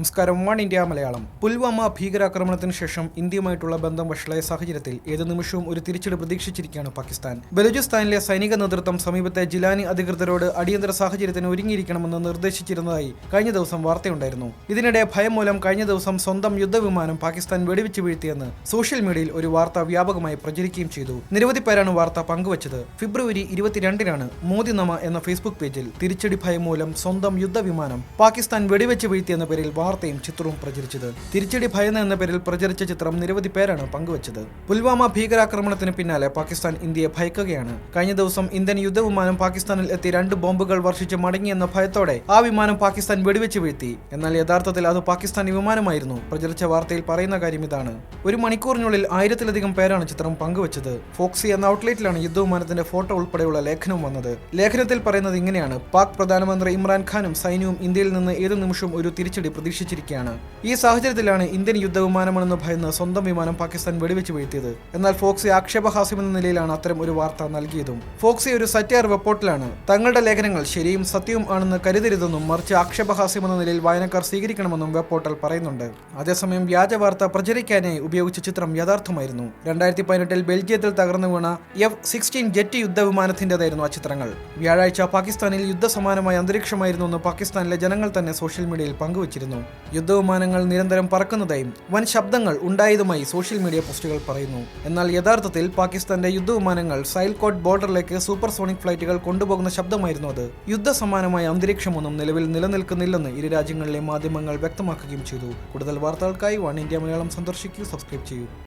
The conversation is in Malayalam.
നമസ്കാരം. One India Malayalam. പുൽവാമ ഭീകരാക്രമണത്തിന് ശേഷം ഇന്ത്യയുമായിട്ടുള്ള ബന്ധം വഷളായ സാഹചര്യത്തിൽ ഏത് നിമിഷവും ഒരു തിരിച്ചടി പ്രതീക്ഷിച്ചിരിക്കുകയാണ് പാകിസ്ഥാൻ. ബലൂചിസ്ഥാനിലെ സൈനിക നേതൃത്വം സമീപത്തെ ജിലാനി അധികൃതരോട് അടിയന്തര സാഹചര്യത്തിന് ഒരുങ്ങിയിരിക്കണമെന്ന് നിർദ്ദേശിച്ചിരുന്നതായി കഴിഞ്ഞ ദിവസം വാർത്തയുണ്ടായിരുന്നു. ഇതിനിടെ ഭയം മൂലം കഴിഞ്ഞ ദിവസം സ്വന്തം യുദ്ധവിമാനം പാകിസ്ഥാൻ വെടിവെച്ച് വീഴ്ത്തിയെന്ന് സോഷ്യൽ മീഡിയയിൽ ഒരു വാർത്ത വ്യാപകമായി പ്രചരിക്കുകയും ചെയ്തു. നിരവധി പേരാണ് വാർത്ത പങ്കുവച്ചത്. ഫെബ്രുവരി ഇരുപത്തിരണ്ടിനാണ് മോദി നമ എന്ന ഫേസ്ബുക്ക് പേജിൽ തിരിച്ചടി ഭയം മൂലം സ്വന്തം യുദ്ധവിമാനം പാകിസ്ഥാൻ വെടിവെച്ച് വീഴ്ത്തിയെന്ന പേരിൽ വാർത്തയും ചിത്രവും പ്രചരിച്ചത്. തിരിച്ചടി ഭയന്ന് എന്ന പേരിൽ പ്രചരിച്ച ചിത്രം നിരവധി പേരാണ് പങ്കുവച്ചത്. പുൽവാമ ഭീകരാക്രമണത്തിന് പിന്നാലെ പാകിസ്ഥാൻ ഇന്ത്യയെ ഭയക്കുകയാണ്. കഴിഞ്ഞ ദിവസം ഇന്ത്യൻ യുദ്ധവിമാനം പാകിസ്ഥാനിൽ എത്തി രണ്ട് ബോംബുകൾ വർഷിച്ച് മടങ്ങിയെന്ന ഭയത്തോടെ ആ വിമാനം പാകിസ്ഥാൻ വെടിവെച്ച് വീഴ്ത്തി. എന്നാൽ യഥാർത്ഥത്തിൽ അത് പാകിസ്ഥാനി വിമാനമായിരുന്നു. പ്രചരിച്ച വാർത്തയിൽ പറയുന്ന കാര്യം ഇതാണ്. ഒരു മണിക്കൂറിനുള്ളിൽ ആയിരത്തിലധികം പേരാണ് ചിത്രം പങ്കുവച്ചത്. ഫോക്സി എന്ന ഔട്ട്ലെറ്റിലാണ് യുദ്ധവിമാനത്തിന്റെ ഫോട്ടോ ഉൾപ്പെടെയുള്ള ലേഖനം വന്നത്. ലേഖനത്തിൽ പറയുന്നത് ഇങ്ങനെയാണ്. പാക് പ്രധാനമന്ത്രി ഇമ്രാൻഖാനും സൈന്യവും ഇന്ത്യയിൽ നിന്ന് ഏത് നിമിഷവും ഒരു തിരിച്ചടി പ്രതീക്ഷിച്ചിരിക്കുകയാണ് ഈ സാഹചര്യത്തിലാണ് ഇന്ത്യൻ യുദ്ധവിമാനമാണെന്ന് ഭയന്ന് സ്വന്തം വിമാനം പാകിസ്ഥാൻ വെടിവെച്ച് വീഴ്ത്തിയത്. എന്നാൽ ഫോക്സി ആക്ഷേപഹാസ്യമെന്ന നിലയിലാണ് അത്തരം ഒരു വാർത്ത നൽകിയതും. ഫോക്സി ഒരു സറ്റയർ റിപ്പോർട്ടിലാണ്. തങ്ങളുടെ ലേഖനങ്ങൾ ശരിയും സത്യവും ആണെന്ന് കരുതരുതെന്നും മറിച്ച് ആക്ഷേപഹാസ്യമെന്ന നിലയിൽ വായനക്കാർ സ്വീകരിക്കണമെന്നും വെബ് പോർട്ടൽ പറയുന്നുണ്ട്. അതേസമയം വ്യാജ വാർത്ത പ്രചരിക്കാനായി ഉപയോഗിച്ച ചിത്രം യഥാർത്ഥമായിരുന്നു. രണ്ടായിരത്തി പതിനെട്ടിൽ ബെൽജിയത്തിൽ തകർന്നു വീണ എഫ് സിക്സ്റ്റീൻ ജെറ്റ് യുദ്ധവിമാനത്തിന്റേതായിരുന്നു ആ ചിത്രങ്ങൾ. വ്യാഴാഴ്ച പാകിസ്ഥാനിൽ യുദ്ധസമാനമായ അന്തരീക്ഷമായിരുന്നു എന്ന് പാകിസ്ഥാനിലെ ജനങ്ങൾ തന്നെ സോഷ്യൽ മീഡിയയിൽ പങ്കുവച്ചിരുന്നു. യുദ്ധവിമാനങ്ങൾ നിരന്തരം പറക്കുന്നതായും വൻ ശബ്ദങ്ങൾ ഉണ്ടായതുമായി സോഷ്യൽ മീഡിയ പോസ്റ്റുകൾ പറയുന്നു. എന്നാൽ യഥാർത്ഥത്തിൽ പാകിസ്ഥാന്റെ യുദ്ധവിമാനങ്ങൾ സൈൽകോട്ട് ബോർഡറിലേക്ക് സൂപ്പർസോണിക് ഫ്ലൈറ്റുകൾ കൊണ്ടുപോകുന്ന ശബ്ദമായിരുന്നു അത്. യുദ്ധസമാനമായ അന്തരീക്ഷമൊന്നും നിലവിൽ നിലനിൽക്കുന്നില്ലെന്ന് ഇരു രാജ്യങ്ങളിലെ മാധ്യമങ്ങൾ വ്യക്തമാക്കുകയും ചെയ്തു. കൂടുതൽ വാർത്തകൾക്കായി വൺ ഇന്ത്യ മലയാളം സന്ദർശിക്കൂ സബ്സ്ക്രൈബ് ചെയ്യൂ.